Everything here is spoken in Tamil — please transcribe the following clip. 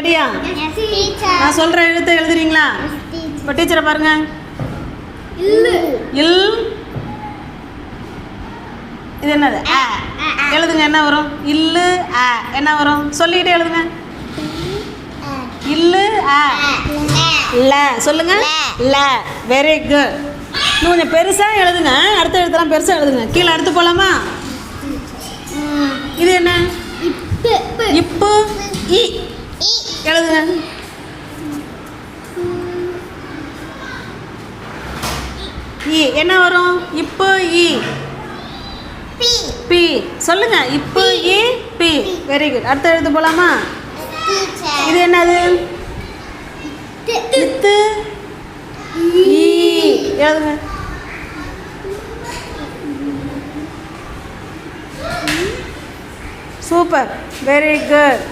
ரெடியா? நான் சொல்கிற எழுத்து எழுதுறீங்களா? இப்போ டீச்சரை பாருங்க. இல். இது என்னது? ஆ எழுதுங்க என்ன வரும்? இல்லு ஆ என்ன வரும்? சொல்லிக்கிட்டே எழுதுங்க. இல்லு ஆ ல. சொல்லுங்க. ல. வெரி குட் இன்னும் கொஞ்சம் பெருசாக எழுதுங்க. அடுத்த எழுத்துலாம் பெருசாக எழுதுங்க. கீழே அடுத்து போகலாமா இது என்ன? இப்பு இ. எழுதுங்க. இ. என்ன வரும்? இப்பு இ. பி. சொல்லுங்க. இப்பு இ பி. வெரி குட் அடுத்த எழுத்து போகலாமா இது என்னது? இத்து ஈ எழுதுங்க. சூப்பர். Very good